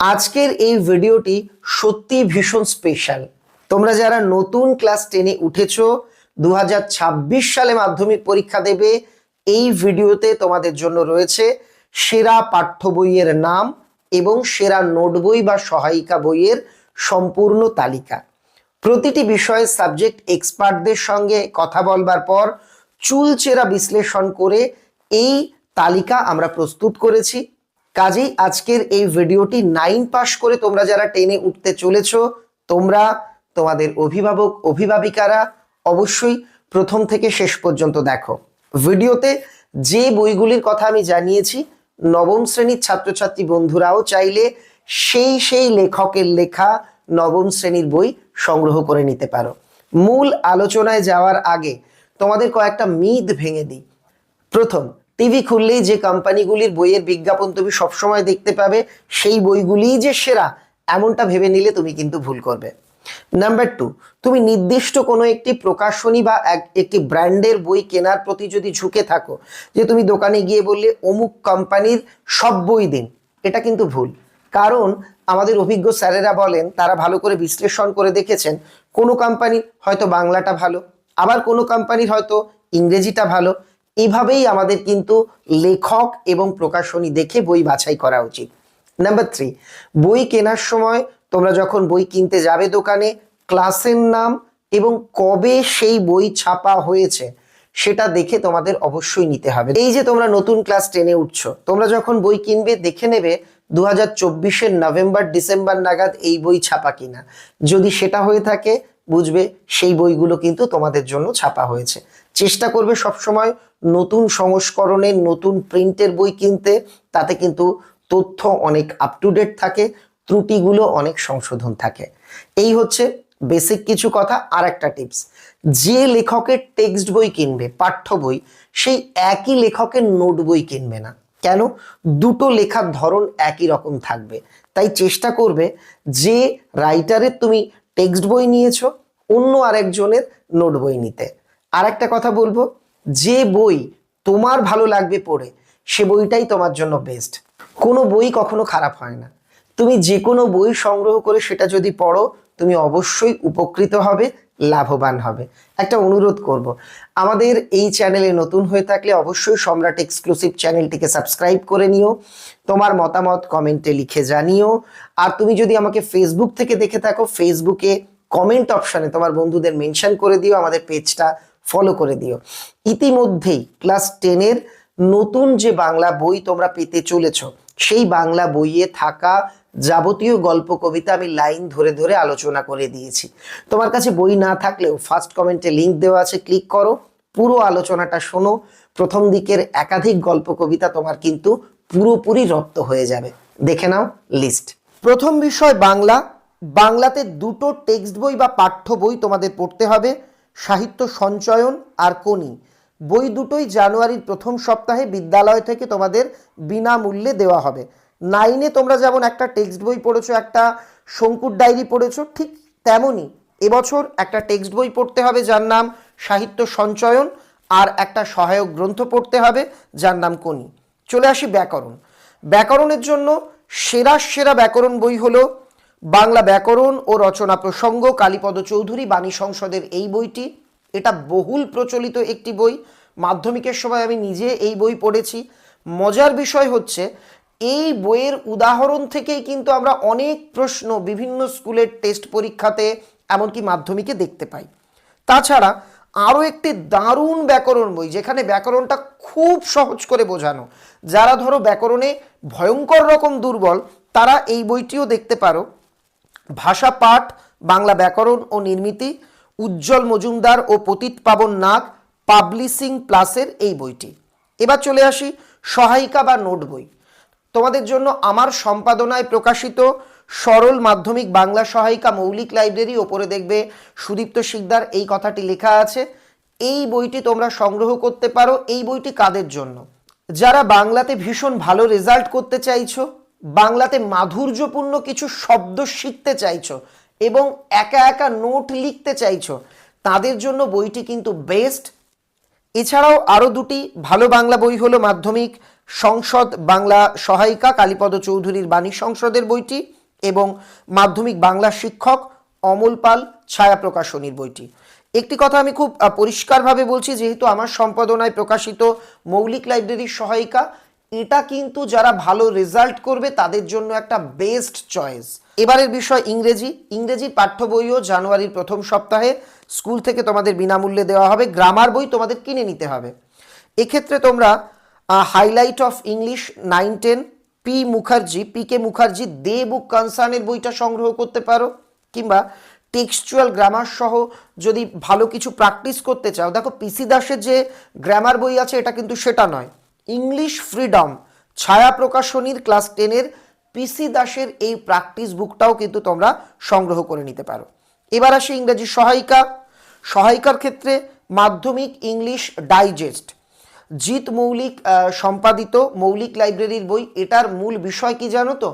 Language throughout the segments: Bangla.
আজকের এই ভিডিওটি সত্যি ভীষণ স্পেশাল তোমরা যারা নতুন ক্লাস টেনে উঠেছো দু সালে মাধ্যমিক পরীক্ষা দেবে, এই ভিডিওতে তোমাদের জন্য রয়েছে সেরা পাঠ্য বইয়ের নাম এবং সেরা নোট বই বা সহায়িকা বইয়ের সম্পূর্ণ তালিকা। প্রতিটি বিষয়ে সাবজেক্ট এক্সপার্টদের সঙ্গে কথা বলবার পর চুলচেরা বিশ্লেষণ করে এই তালিকা আমরা প্রস্তুত করেছি। কাজেই আজকের এই ভিডিওটি নাইন পাস করে তোমরা যারা টেনে উঠতে চলেছ, তোমরা তোমাদের অভিভাবক, অভিভাবিকারা অবশ্যই প্রথম থেকে শেষ পর্যন্ত দেখো। ভিডিওতে যে বইগুলির কথা আমি জানিয়েছি, নবম শ্রেণির ছাত্রছাত্রী বন্ধুরাও চাইলে সেই সেই লেখকের লেখা নবম শ্রেণির বই সংগ্রহ করে নিতে পারো। মূল আলোচনায় যাওয়ার আগে তোমাদের কয়েকটা মিথ ভেঙে দিই। প্রথম টিভি খুললেই যে কোম্পানিগুলির বইয়ের বিজ্ঞাপন তুমি সবসময় দেখতে পাবে, সেই বইগুলিই যে সেরা, এমনটা ভেবে নিলে তুমি কিন্তু ভুল করবে। নাম্বার টু তুমি নির্দিষ্ট কোনো একটি প্রকাশনী বা এক- একটি ব্র্যান্ডের বই কেনার প্রতি যদি ঝুঁকে থাকো, যে তুমি দোকানে গিয়ে বললে, অমুক কোম্পানির সব বই দিন। এটা কিন্তু ভুল। কারণ আমাদের অভিজ্ঞ স্যারেরা বলেন, তারা ভালো করে বিশ্লেষণ করে দেখেছেন, কোনো কোম্পানির হয়তো বাংলাটা ভালো, আবার কোনো কোম্পানির হয়তো ইংরেজিটা ভালো এইভাবেই আমাদের কিন্তু লেখক এবং প্রকাশনী দেখে বই বাছাই করা উচিত। নাম্বার থ্রি বই কেনার সময় তোমরা যখন বই কিনতে যাবে দোকানে, ক্লাসের নাম এবং কবে সেই বই ছাপা হয়েছে সেটা দেখে তোমাদের অবশ্যই নিতে হবে। এই যে তোমরা নতুন ক্লাস টেনে উঠছো, তোমরা যখন বই কিনবে, দেখে নেবে দু হাজার নভেম্বর, ডিসেম্বর নাগাদ এই বই ছাপা কিনা। যদি সেটা হয়ে থাকে বুঝবে, সেই বইগুলো কিন্তু তোমাদের জন্য ছাপা হয়েছে। চেষ্টা করবে সবসময় নতুন সংস্করণের নতুন প্রিন্টের বই কিনতে, তাতে কিন্তু তথ্য অনেক আপ টু ডেট থাকে, ত্রুটিগুলো অনেক সংশোধন থাকে। এই হচ্ছে বেসিক কিছু কথা আর একটা টিপস যে লেখকের টেক্সট বই কিনবে, পাঠ্য বই, সেই একই লেখকের নোট বই কিনবে না। কেন? দুটো লেখার ধরন একই রকম থাকবে। তাই চেষ্টা করবে যে রাইটারের তুমি টেক্সট বই নিয়েছো, অন্য আরেকজনের নোট বই নিতে। আর একটা কথা বলব, যে বই তোমার ভালো লাগবে পড়ে, সে বইটাই তোমার জন্য বেস্ট কোনো বই কখনো খারাপ হয় না। তুমি যে কোনো বই সংগ্রহ করে সেটা যদি পড়ো, তুমি অবশ্যই উপকৃত হবে। লাভবান হবে। একটা অনুরোধ করব। আমাদের এই চ্যানেলে নতুন হয়ে থাকলে অবশ্যই সম্রাট এক্সক্লুসিভ চ্যানেলটিকে সাবস্ক্রাইব করে নিও, তোমার মতামত কমেন্টে লিখে জানিও, আর তুমি যদি আমাকে ফেসবুক থেকে দেখে থাকো ফেসবুকে কমেন্ট অপশানে তোমার বন্ধুদের মেনশন করে দিও, আমাদের পেজটা ফলো করে দিও। ইতিমধ্যেই ক্লাস টেনের নতুন যে বাংলা বই তোমরা পেতে চলেছ, সেই বাংলা বইয়ে থাকা যাবতীয় গল্প, কবিতা আমি লাইন ধরে ধরে আলোচনা করে দিয়েছি। তোমার কাছে বই না থাকলেও ফার্স্ট কমেন্টে লিংক দেওয়া আছে ক্লিক করো, পুরো আলোচনাটা শোনো। প্রথম দিকের একাধিক গল্প, কবিতা তোমার কিন্তু পুরোপুরি রপ্ত হয়ে যাবে। দেখে নাও লিস্ট প্রথম বিষয় বাংলা। বাংলাতে দুটো টেক্সট বই বা পাঠ্য বই তোমাদের পড়তে হবে, সাহিত্য সঞ্চয়ন আর কোনি বই দুটোই জানুয়ারির প্রথম সপ্তাহে বিদ্যালয় থেকে তোমাদের বিনামূল্যে দেওয়া হবে। নাইনে তোমরা যেমন একটা টেক্সট বই পড়েছো, একটা শঙ্কুর ডায়েরি পড়েছো, ঠিক তেমনই এবছর একটা টেক্সট বই পড়তে হবে যার নাম সাহিত্য সঞ্চয়ন আর একটা সহায়ক গ্রন্থ পড়তে হবে যার নাম কোনি চলে আসি ব্যাকরণ। ব্যাকরণের জন্য সেরা সেরা ব্যাকরণ বই হলো বাংলা ব্যাকরণ ও রচনা প্রসঙ্গ কালীপদ চৌধুরী বাণী সংসদের এই বইটি। এটা বহুল প্রচলিত একটি বই। মাধ্যমিকের সময় আমি নিজে এই বই পড়েছি। মজার বিষয় হচ্ছে এই বইয়ের উদাহরণ থেকেই কিন্তু আমরা অনেক প্রশ্ন বিভিন্ন স্কুলের টেস্ট পরীক্ষাতে, এমনকি মাধ্যমিকে দেখতে পাই। তাছাড়া আরও একটি দারুণ ব্যাকরণ বই, যেখানে ব্যাকরণটা খুব সহজ করে বোঝানো। যারা ধরো ব্যাকরণে ভয়ঙ্কর রকম দুর্বল, তারা এই বইটিও দেখতে পারো। ভাষা পাঠ, বাংলা ব্যাকরণ ও নির্মিতি, উজ্জ্বল মজুমদার ও পতিত পাবন নাগ পাবলিশিং প্লাসের এই বইটি। এবার চলে আসি সহায়িকা বা নোট বই। তোমাদের জন্য আমার সম্পাদনায় প্রকাশিত সরল মাধ্যমিক বাংলা সহায়িকা মৌলিক লাইব্রেরি ওপরে দেখবে সুদীপ্ত শিকদার, এই কথাটি লেখা আছে। এই বইটি তোমরা সংগ্রহ করতে পারো। এই বইটি কাদের জন্য? যারা বাংলাতে ভীষণ ভালো রেজাল্ট করতে চাইছো, বাংলাতে মাধুর্যপূর্ণ কিছু শব্দ শিখতে চাইছো এবং একা একা নোট লিখতে চাইছো, তাদের জন্য বইটি কিন্তু বেস্ট এছাড়াও আরও দুটি ভালো বাংলা বই হলো মাধ্যমিক সংসদ বাংলা সহায়িকা কালীপদ চৌধুরীর বাণী সংসদের বইটি এবং মাধ্যমিক বাংলা শিক্ষক অমল পাল ছায়া প্রকাশনীর বইটি। একটি কথা আমি খুব পরিষ্কারভাবে বলছি, যেহেতু আমার সম্পাদনায় প্রকাশিত মৌলিক লাইব্রেরির সহায়িকা, এটা কিন্তু যারা ভালো রেজাল্ট করবে তাদের জন্য একটা বেস্ট চয়েস। এবারের বিষয় ইংরেজি। ইংরেজির পাঠ্য বইও জানুয়ারির প্রথম সপ্তাহে স্কুল থেকে তোমাদের বিনামূল্যে দেওয়া হবে। গ্রামার বই তোমাদের কিনে নিতে হবে। এক্ষেত্রে তোমরা highlight of English nine ten P Mukherjee P K Mukherjee Dey book কনসার্নের বইটা সংগ্রহ করতে পারো, কিংবা টেক্সচুয়াল গ্রামার সহ যদি ভালো কিছু প্র্যাকটিস করতে চাও। দেখো পিসি দাসের যে গ্রামার বই আছে, এটা কিন্তু সেটা নয়। ইংলিশ ফ্রিডম ছায়া প্রকাশনীর ক্লাস টেনের পিসি দাসের এই প্র্যাকটিস বুকটাও কিন্তু তোমরা সংগ্রহ করে নিতে পারো। এবার আসি ইংরেজি সহায়িকা। সহায়িকার ক্ষেত্রে মাধ্যমিক ইংলিশ ডাইজেস্ট জিৎ মৌলিক সম্পাদিত মৌলিক লাইব্রেরির বই। এটার মূল বিষয় কি জানো তো?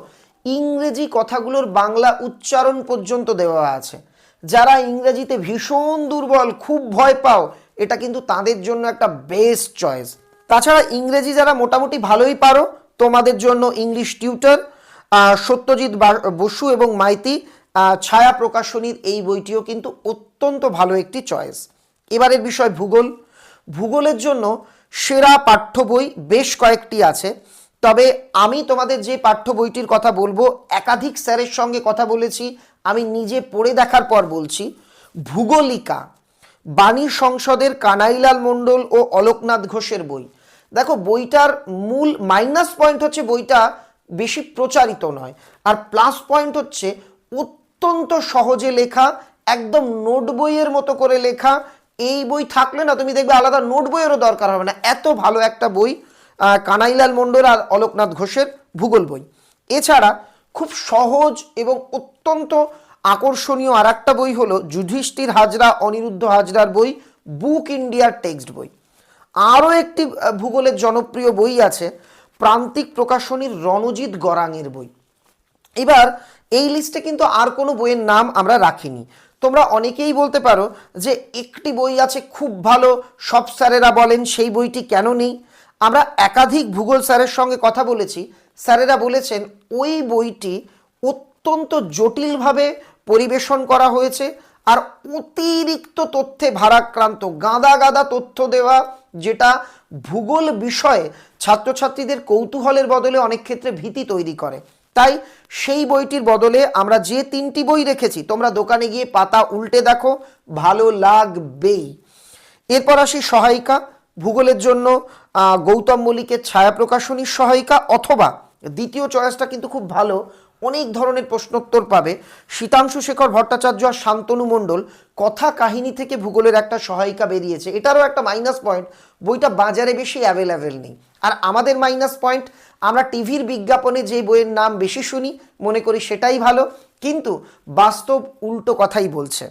ইংরেজি কথাগুলোর বাংলা উচ্চারণ পর্যন্ত দেওয়া আছে। যারা ইংরেজিতে ভীষণ দুর্বল, খুব ভয় পাও, এটা কিন্তু তাদের জন্য একটা বেস্ট চয়েস তাছাড়া ইংরেজি যারা মোটামুটি ভালোই পারো, তোমাদের জন্য ইংলিশ টিউটর সত্যজিৎ বসু এবং মাইতি ছায়া প্রকাশনীর এই বইটিও কিন্তু অত্যন্ত ভালো একটি চয়েস এবারের বিষয় ভূগোল। ভূগোলের জন্য সেরা পাঠ্য বই বেশ কয়েকটি আছে। তবে আমি তোমাদের যে পাঠ্য বইটির কথা বলব, একাধিক স্যারের সঙ্গে কথা বলেছি, আমি নিজে পড়ে দেখার পর বলছি। ভূগোলিকা, বাণী সংসদের কানাইলাল মণ্ডল ও অলোকনাথ ঘোষের বই। দেখো, বইটার মূল মাইনাস পয়েন্ট হচ্ছে বইটা বেশি প্রচারিত নয়। আর প্লাস পয়েন্ট হচ্ছে অত্যন্ত সহজে লেখা, একদম নোট বইয়ের মতো করে লেখা এই বই থাকলে না তুমি দেখবে আলাদা নোট বইয়েরও দরকার হবে না। এত ভালো একটা বই কানাইলাল মণ্ডল আর অলোকনাথ ঘোষের ভূগোল বই। এছাড়া খুব সহজ এবং অত্যন্ত আকর্ষণীয় আর একটা বই হলো যুধিষ্ঠির হাজরা, অনিরুদ্ধ হাজরার বই, বুক ইন্ডিয়ার টেক্সট বই। আরও একটি ভূগোলের জনপ্রিয় বই আছে, প্রান্তিক প্রকাশনীর রণজিৎ গরাঙের বই। এবার এই লিস্টে কিন্তু আর কোনো বইয়ের নাম আমরা রাখিনি। তোমরা অনেকেই বলতে পারো যে একটি বই আছে খুব ভালো, সব স্যারেরা বলেন সেই বইটি কেন নেই? আমরা একাধিক ভূগোল স্যারের সঙ্গে কথা বলেছি, স্যারেরা বলেছেন ওই বইটি অত্যন্ত জটিলভাবে পরিবেশন করা হয়েছে আর অতিরিক্ত তথ্যে ভারাক্রান্ত, গাদা গাদা তথ্য দেওয়া, যেটা ভূগোল বিষয়ে ছাত্রছাত্রীদের কৌতূহলের বদলে অনেক ক্ষেত্রে ভীতি তৈরি করে। তাই সেই বইটির বদলে আমরা যে তিনটি বই রেখেছি তোমরা দোকানে গিয়ে পাতা উল্টে দেখো, ভালো লাগবেই। এরপর আসি সহায়িকা, ভূগোলের জন্য গৌতম মল্লিকের ছায়া প্রকাশনীর সহায়িকা অথবা দ্বিতীয় চয়েসটা কিন্তু খুব ভালো, অনেক ধরনের প্রশ্নোত্তর পাবে। শীতাংশু শেখর ভট্টাচার্য আর শান্তনু মণ্ডল কথা কাহিনী থেকে ভূগোলের একটা সহায়িকা বেরিয়েছে। এটারও একটা মাইনাস পয়েন্ট বইটা বাজারে বেশি অ্যাভেলেবেল নেই। আর আমাদের মাইনাস পয়েন্ট আমরা টিভির বিজ্ঞাপনে যে বইয়ের নাম বেশি শুনি, মনে করি সেটাই ভালো। কিন্তু বাস্তব উল্টো কথাই বলছে।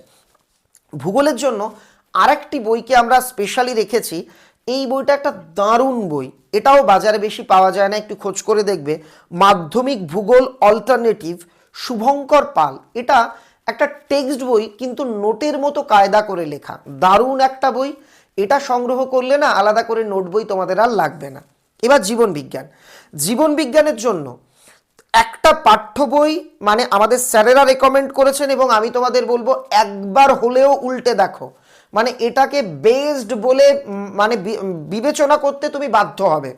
ভূগোলের জন্য আরেকটি বইকে আমরা স্পেশালি রেখেছি। এই বইটা একটা দারুণ বই। এটাও বাজারে বেশি পাওয়া যায় না, একটু খোঁজ করে দেখবে। মাধ্যমিক ভূগোল অল্টারনেটিভ শুভঙ্কর পাল। এটা একটা টেক্সট বই, কিন্তু নোটের মতো কায়দা করে লেখা। দারুণ একটা বই। এটা সংগ্রহ করলে না, আলাদা করে নোট বই তোমাদের আর লাগবে না। এবার জীবন বিজ্ঞান। জীবন বিজ্ঞানের জন্য একটা পাঠ্য বই মানে আমাদের স্যারেরা রেকমেন্ড করেছেন এবং আমি তোমাদের বলব একবার হলেও উল্টে দেখো। মানে এটাকে বেসড বলে মানে বিবেচনা করতে তুমি বাধ্য হবে।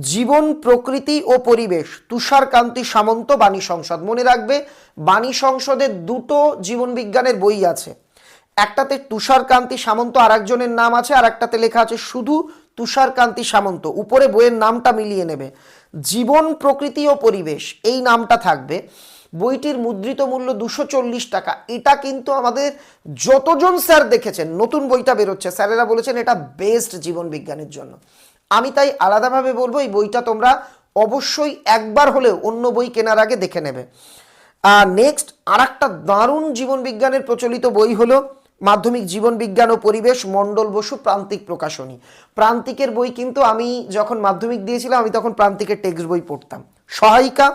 জীবন, প্রকৃতি ও পরিবেশ, তুষারকান্তি, সামন্ত, বাণী সংসদ। মনে রাখবে, বাণী সংসদের দুটো জীবন বিজ্ঞানের বই আছে। একটাতে তুষারকান্তি, সামন্ত আর নাম আছে আর একটাতে লেখা আছে শুধু তুষারকান্তি সামন্ত, উপরে বইয়ের নামটা মিলিয়ে নেবে। জীবন, প্রকৃতি ও পরিবেশ, এই নামটা থাকবে। বইটির মুদ্রিত মূল্য দুশো চল্লিশ টাকা। এটা কিন্তু আমাদের যতজন স্যার দেখেছেন, নতুন বইটা বেরোচ্ছে, স্যারেরা বলেছেন এটা বেস্ট জীবন বিজ্ঞানের জন্য। আমি তাই আলাদাভাবে বলব, এই বইটা তোমরা অবশ্যই একবার হলেও অন্য বই কেনার আগে দেখে নেবে। নেক্সট আর একটা দারুণ জীবন বিজ্ঞানের প্রচলিত বই হলো মাধ্যমিক জীবন বিজ্ঞান ও পরিবেশ মণ্ডল বসু প্রান্তিক প্রকাশনী। প্রান্তিকের বই কিন্তু আমি যখন মাধ্যমিক দিয়েছিলাম, আমি তখন প্রান্তিকের টেক্সট বই পড়তাম। সহায়িকা,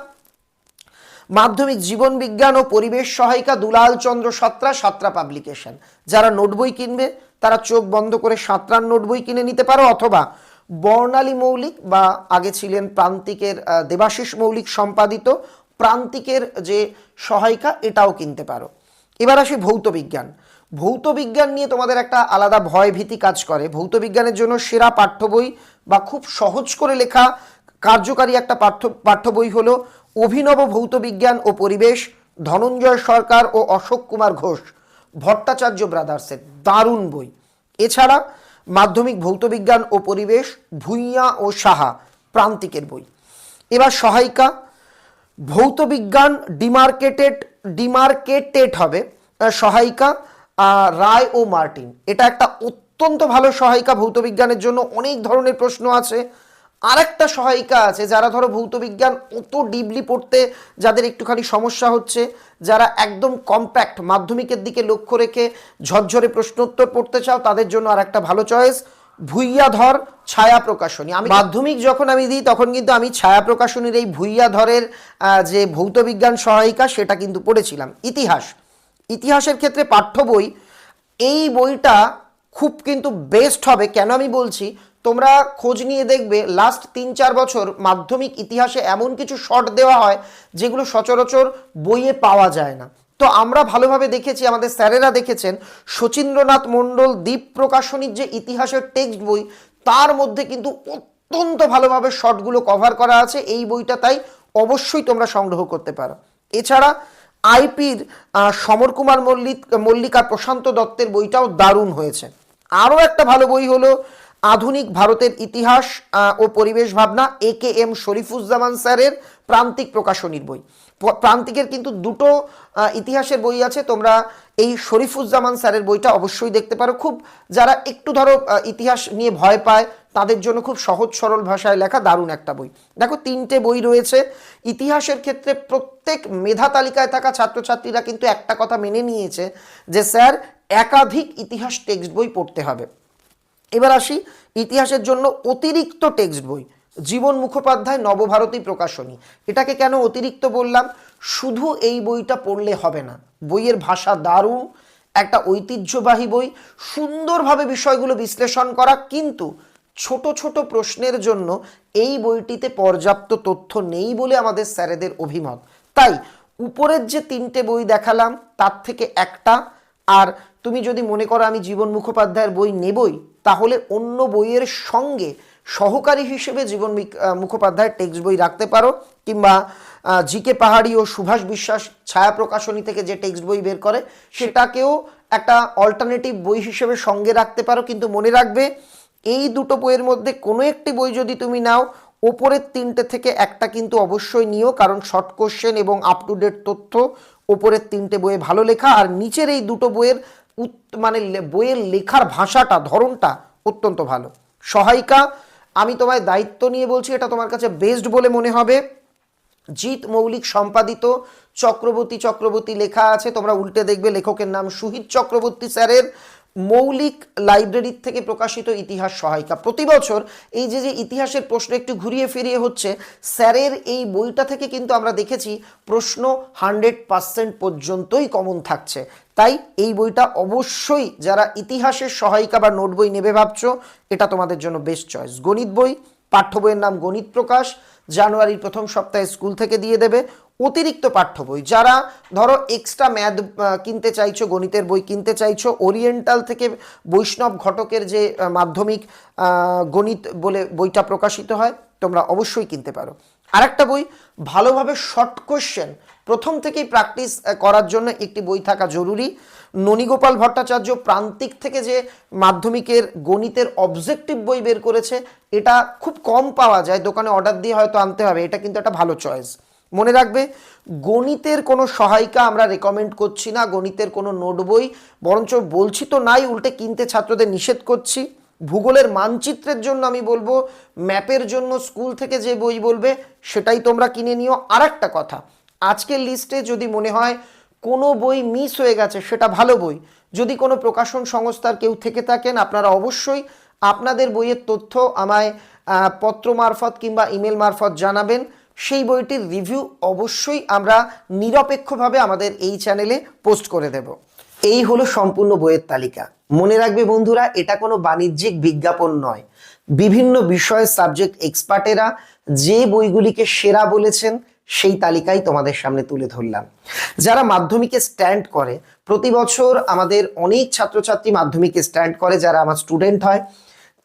মাধ্যমিক জীবন বিজ্ঞান ও পরিবেশ সহায়িকা দুলাল চন্দ্র সাত্রা সাত্রা পাবলিকেশন। যারা নোট বই কিনবে, তারা চোখ বন্ধ করে সাঁতরার নোট বই কিনে নিতে পারো, অথবা বর্ণালী মৌলিক বা আগে ছিলেন প্রান্তিকের দেবাশিস মৌলিক সম্পাদিত প্রান্তিকের যে সহায়িকা, এটাও কিনতে পারো। এবার আসি ভৌত বিজ্ঞান। ভৌত বিজ্ঞান নিয়ে তোমাদের একটা আলাদা ভয় ভীতি কাজ করে। ভৌত বিজ্ঞানের জন্য সেরা পাঠ্য বই বা খুব সহজ করে লেখা কার্যকারী একটা পাঠ্য পাঠ্য বই হলো অভিনব ভৌত বিজ্ঞান ও পরিবেশ, ধনঞ্জয় সরকার ও অশোক কুমার ঘোষ, ভট্টাচার্য ব্রাদার্সের দারুণ বই। এছাড়া মাধ্যমিক ভৌত বিজ্ঞান ও পরিবেশ, ভূঁইয়া ও সাহা প্রান্তিকের বই। এবার সহায়িকা ভৌত বিজ্ঞান ডিমার্কেটেড ডিমার্কেটেড হবে। সহায়িকা রায় ও মার্টিন। এটা একটা অত্যন্ত ভালো সহায়িকা ভৌত বিজ্ঞানের জন্য অনেক ধরনের প্রশ্ন আছে। আরেকটা সহায়িকা আছে যারা ধরো ভৌত বিজ্ঞান অত ডিপলি পড়তে যাদের একটুখানি সমস্যা হচ্ছে, যারা একদম কম্প্যাক্ট মাধ্যমিকের দিকে লক্ষ্য রেখে ঝরঝরে প্রশ্নোত্তর পড়তে চাও, তাদের জন্য আর একটা ভালো চয়েস ভুইয়াধর ছায়া প্রকাশনী। আমি মাধ্যমিক যখন আমি দিই, তখন কিন্তু আমি ছায়া প্রকাশনীর এই ভুইয়াধরের যে ভৌত বিজ্ঞান সহায়িকা, সেটা কিন্তু পড়েছিলাম। ইতিহাস। ইতিহাসের ক্ষেত্রে পাঠ্য বই, এই বইটা খুব কিন্তু বেস্ট হবে। কেন আমি বলছি? তোমরা খোঁজ নিয়ে দেখবে লাস্ট তিন চার বছর মাধ্যমিক ইতিহাসে এমন কিছু শর্ট দেওয়া হয়, যেগুলো সচরাচর বইয়ে পাওয়া যায় না। তো আমরা ভালোভাবে দেখেছি, আমাদের স্যারেরা দেখেছেন, শচীন্দ্রনাথ মণ্ডল দ্বীপ প্রকাশনীর যে ইতিহাসের টেক্সট বই, তার মধ্যে কিন্তু অত্যন্ত ভালোভাবে শর্টগুলো কভার করা আছে। এই বইটা তাই অবশ্যই তোমরা সংগ্রহ করতে পারো। এছাড়া আইপির সমর কুমার মল্লিক, মল্লিকা প্রশান্ত দত্তের বইটাও দারুণ হয়েছে। আরও একটা ভালো বই হলো আধুনিক ভারতের ইতিহাস ও পরিবেশ ভাবনা, এ কে এম শরীফুজ্জামান স্যারের প্রান্তিক প্রকাশনীর বই। প্রান্তিকের কিন্তু দুটো ইতিহাসের বই আছে। তোমরা এই শরীফুজ্জামান স্যারের বইটা অবশ্যই দেখতে পারো। খুব যারা একটু ধরো ইতিহাস নিয়ে ভয় পায়, তাদের জন্য খুব সহজ সরল ভাষায় লেখা দারুণ একটা বই। দেখো, তিনটে বই রয়েছে। ইতিহাসের ক্ষেত্রে প্রত্যেক মেধা তালিকায় থাকা ছাত্রছাত্রীরা কিন্তু একটা কথা মেনে নিয়েছে যে, স্যার, একাধিক ইতিহাস টেক্সট বই পড়তে হবে। এবার আসি ইতিহাসের জন্য অতিরিক্ত টেক্সট বই। জীবন মুখোপাধ্যায় নবভারতী প্রকাশনী। এটাকে কেন অতিরিক্ত বললাম? শুধু এই বইটা পড়লে হবে না। বইয়ের ভাষা দারুণ, একটা ঐতিহ্যবাহী বই, সুন্দরভাবে বিষয়গুলো বিশ্লেষণ করা, কিন্তু ছোট ছোট প্রশ্নের জন্য এই বইটিতে পর্যাপ্ত তথ্য নেই বলে আমাদের স্যারেদের অভিমত। তাই উপরের যে তিনটে বই দেখালাম, তার থেকে একটা, আর তুমি যদি মনে করো আমি জীবন মুখোপাধ্যায়ের বই নেবই, তাহলে অন্য বইয়ের সঙ্গে সহকারী হিসেবে জীবন মুখোপাধ্যায়ের টেক্সট বই রাখতে পারো, কিংবা জি কে পাহাড়ি ও সুভাষ বিশ্বাস ছায়া প্রকাশনী থেকে যে টেক্সট বই বের করে, সেটাকেও একটা অল্টারনেটিভ বই হিসেবে সঙ্গে রাখতে পারো। কিন্তু মনে রাখবে, এই দুটো বইয়ের মধ্যে কোনো একটি বই যদি তুমি নাও, ওপরের তিনটে থেকে একটা কিন্তু অবশ্যই নিও, কারণ শর্ট কোশ্চেন এবং আপ টু ডেট তথ্য ওপরের তিনটে বইয়ে ভালো লেখা, আর নিচের এই দুটো বইয়ের মানে বইয়ের লেখার ভাষাটা, ধরনটা অত্যন্ত ভালো। সহায়িকা আমি তোমায় দায়িত্ব নিয়ে বলছি, এটা তোমার কাছে বেস্ট বলে মনে হবে। জিৎ মৌলিক সম্পাদিত চক্রবর্তী চক্রবর্তী লেখা আছে, তোমরা উল্টে দেখবে লেখকের নাম সুহিত চক্রবর্তী স্যারের। মৌলিক লাইব্রেরির থেকে প্রকাশিত ইতিহাস সহায়িকা। প্রতি বছর এই যে যে ইতিহাসের প্রশ্ন একটু ঘুরিয়ে ফিরিয়ে হচ্ছে, স্যারের এই বইটা থেকে কিন্তু আমরা দেখেছি প্রশ্ন হান্ড্রেড পার্সেন্ট পর্যন্তই কমন থাকছে। তাই এই বইটা অবশ্যই যারা ইতিহাসের সহায়িকা বা নোট বই নেবে ভাবছ, এটা তোমাদের জন্য বেস্ট চয়েস। গণিত বই, পাঠ্য বইয়ের নাম গণিত প্রকাশ, জানুয়ারির প্রথম সপ্তাহে স্কুল থেকে দিয়ে দেবে। অতিরিক্ত পাঠ্য বই। যারা ধরো এক্সট্রা ম্যাথ কিনতে চাইছো, গণিতের বই কিনতে চাইছো ওরিয়েন্টাল থেকে বৈষ্ণব ঘটকের যে মাধ্যমিক গণিত বলে বইটা প্রকাশিত হয়, তোমরা অবশ্যই কিনতে পারো। আরেকটা বই, ভালোভাবে শর্ট কোশ্চেন প্রথম থেকেই প্র্যাকটিস করার জন্য একটি বই থাকা জরুরি। ননীগোপাল ভট্টাচার্য প্রান্তিক থেকে যে মাধ্যমিকের গণিতের অবজেক্টিভ বই বের করেছে, এটা খুব কম পাওয়া যায়, দোকানে অর্ডার দিয়ে হয়তো আনতে হবে, এটা কিন্তু একটা ভালো চয়েস মনে রাখবে, গণিতের কোনো সহায়িকা আমরা রেকমেন্ড করছি না, গণিতের কোনো নোট বই, বরঞ্চ বলছি তো নাই, উল্টে কিনতে ছাত্রদের নিষেধ করছি। ভূগোলের মানচিত্রের জন্য আমি বলব, ম্যাপের জন্য স্কুল থেকে যে বই বলবে, সেটাই তোমরা কিনে নিও। আর একটা কথা, আজকের লিস্টে যদি মনে হয় কোনো বই মিস হয়ে গেছে, সেটা ভালো বই। যদি কোনো প্রকাশন সংস্থার কেউ থেকে থাকেন, আপনারা অবশ্যই আপনাদের বইয়ের তথ্য আমায় পত্র মারফত কিংবা ইমেল মারফত জানাবেন। সেই বইটির রিভিউ অবশ্যই আমরা নিরপেক্ষভাবে আমাদের এই চ্যানেলে পোস্ট করে দেব। এই হলো সম্পূর্ণ বইয়ের তালিকা। মনে রাখবে বন্ধুরা, এটা কোনো বাণিজ্যিক বিজ্ঞাপন নয়। বিভিন্ন বিষয়ের সাবজেক্ট এক্সপার্টেরা যে বইগুলিকে সেরা বলেছেন, সেই তালিকাই তোমাদের সামনে তুলে ধরলাম। যারা মাধ্যমিকে স্ট্যান্ড করে, প্রতি বছর আমাদের অনেক ছাত্রছাত্রী মাধ্যমিকে স্ট্যান্ড করে, যারা আমার স্টুডেন্ট হয়,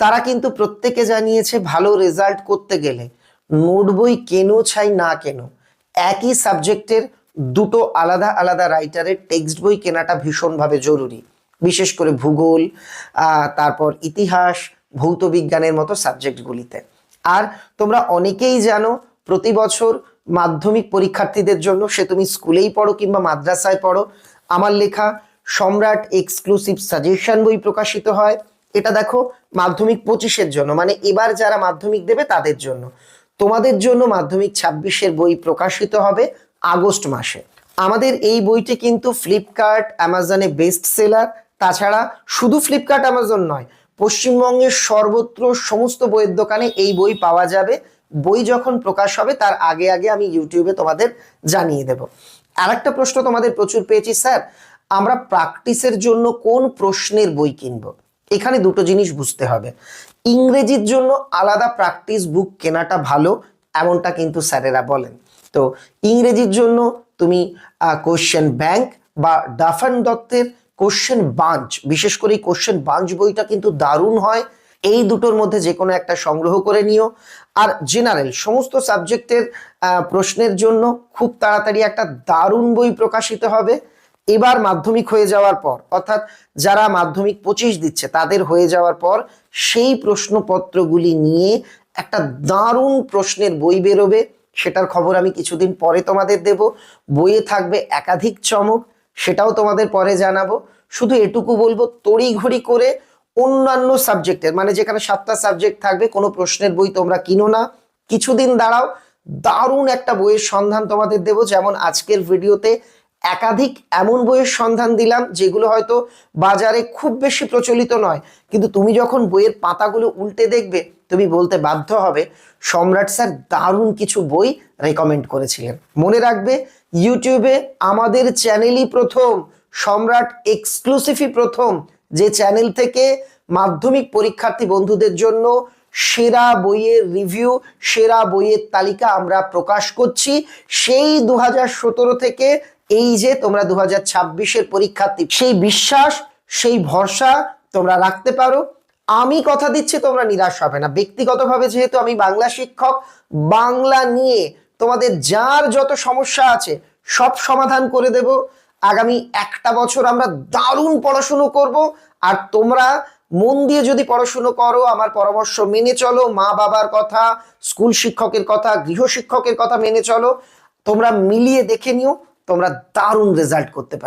তারা কিন্তু প্রত্যেকে জানিয়েছে, ভালো রেজাল্ট করতে গেলে নোট বই কেন চাই না কেন? একই সাবজেক্টের দুটো আলাদা আলাদা রাইটারের টেক্সট বই কেনাটা ভীষণভাবে জরুরি। বিশেষ করে ভূগোল তারপর ইতিহাস, ভৌত বিজ্ঞানের মতো সাবজেক্টগুলিতে। আর তোমরা অনেকেই জানো, প্রতি বছর মাধ্যমিক পরীক্ষার্থীদের জন্য সে তুমি স্কুলেই পড়ো কিংবা মাদ্রাসায় পড়ো, আমার লেখা সম্রাট এক্সক্লুসিভ সাজেশন বই প্রকাশিত হয়। এটা দেখো মাধ্যমিক পঁচিশের জন্য মানে এবার যারা মাধ্যমিক দেবে তাদের জন্য। তোমাদের জন্য মাধ্যমিক ছাব্বিশের বই প্রকাশিত হবে আগস্ট মাসে। আমাদের এই বইটি কিন্তু ফ্লিপকার্ট, অ্যামাজনে বেস্ট সেলার তাছাড়া শুধু ফ্লিপকার্ট, অ্যামাজন নয়, পশ্চিমবঙ্গের সর্বত্র সমস্ত বইয়ের দোকানে এই বই পাওয়া যাবে। বই যখন প্রকাশ হবে, তার আগে আগে আমি ইউটিউবে তোমাদের জানিয়ে দেব। আর একটা প্রশ্ন তোমাদের প্রচুর পেয়েছি, স্যার। আমরা প্র্যাকটিসের জন্য কোন প্রশ্নের বই কিনবো? এখানে দুটো জিনিস বুঝতে হবে। ইংরেজির জন্য আলাদা প্র্যাকটিস বুক কেনাটা ভালো, এমনটা কিন্তু স্যারেরা বলেন। তো ইংরেজির জন্য তুমি কোশ্চেন ব্যাংক বা ডাফান দত্তের কোশ্চেন বাঞ্চ বিশেষ করে এই কোশ্চেন বাঞ্চ বইটা কিন্তু দারুণ হয়। এই দুটোর মধ্যে যে কোনো একটা সংগ্রহ করে নিও। আর জেনারেল সমস্ত সাবজেক্টের প্রশ্নের জন্য খুব তাড়াতাড়ি একটা দারুণ বই প্রকাশিত হবে। এবার মাধ্যমিক হয়ে যাওয়ার পর, অর্থাৎ যারা মাধ্যমিক পঁচিশ দিচ্ছে, তাদের হয়ে যাওয়ার পর সেই প্রশ্নপত্রগুলি নিয়ে একটা দারুণ প্রশ্নের বই বেরোবে। সেটার খবর আমি কিছুদিন পরে তোমাদের দেব। বইয়ে থাকবে একাধিক চমক, সেটাও তোমাদের পরে জানাব। শুধু এটুকু বলব, তড়িঘড়ি করে অন্যান্য সাবজেক্টের মানে যেখানে সাতটা সাবজেক্ট থাকবে, কোনো প্রশ্নের বই তোমরা কিনো না। কিছুদিন দাঁড়াও, দারুণ একটা বইয়ের সন্ধান তোমাদের দেব। যেমন আজকের ভিডিওতে একাধিক এমন বইয়ের সন্ধান দিলাম, যেগুলো হয়তো বাজারে খুব বেশি প্রচলিত নয়। কিন্তু তুমি যখন বইয়ের পাতাগুলো উল্টে দেখবে, তুমি বলতে বাধ্য হবে, সম্রাট স্যার দারুণ কিছু বই রেকমেন্ড করেছিলেন। মনে রাখবে ইউটিউবে আমাদের চ্যানেলই প্রথম, সম্রাট এক্সক্লুসিভই প্রথম, যে চ্যানেল থেকে মাধ্যমিক পরীক্ষার্থী বন্ধুদের জন্য সেরা বইয়ের রিভিউ সেরা বইয়ের তালিকা আমরা প্রকাশ করছি। সেই দু হাজার সতেরো থেকে এই যে তোমরা দু হাজার ছাব্বিশের পরীক্ষার্থী, সেই বিশ্বাস, সেই ভরসা তোমরা রাখতে পারো। আমি কথা দিচ্ছি, তোমরা নিরাশ হবে না। ব্যক্তিগতভাবে যেহেতু আমি বাংলা শিক্ষক, বাংলা নিয়ে তোমাদের যার যত সমস্যা আছে, সব সমাধান করে দেব। আগামী একটা বছর আমরা দারুণ পড়াশুনো করব। আর তোমরা মন দিয়ে যদি পড়াশুনো করো, আমার পরামর্শ মেনে চলো। মা বাবার কথা, স্কুল শিক্ষকের কথা, গৃহ শিক্ষকের কথা মেনে চলো। তোমরা মিলিয়ে দেখে নিও। তোমরা দারুণ রেজাল্ট করতে পারো